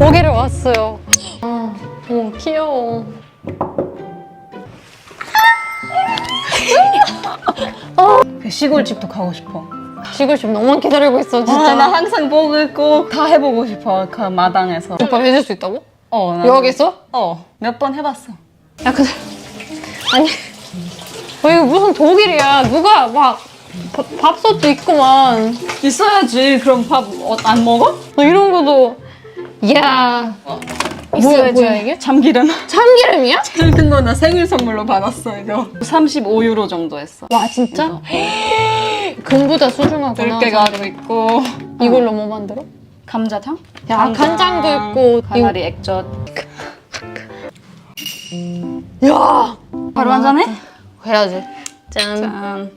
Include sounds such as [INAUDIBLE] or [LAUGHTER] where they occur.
거기를 왔어요. 아, 어, 귀여워. 그 시골집도 가고 싶어. 시골집 너무 기다리고 있어, 진짜. 아, 나 항상 보고 꼭다 해보고 싶어. 그 마당에서. 오빠 해줄 수 있다고? 어, 나- 여기 있어? 어, 몇 번 해봤어. 야, 근데. 아니. 어, 이거 무슨 독일이야. 누가 막 밥- 밥솥도 있구만. 있어야지. 그럼 밥 안 먹어? 어, 이런 것도. 이야. 뭐야, 뭐야, 이게? 참기름. 참기름이야? 제일 큰거나 생일 선물로 받았어, 이거. 35유로 정도 했어. 와, 진짜? [GASPS] 금보다 소중하구나. 들깨가루 있고. 이걸로 뭐 만들어? 감자탕? 야, 간장도 있고. 가나리 액젓. 야! 바로 한 잔해? 해야지. 짠. 짠.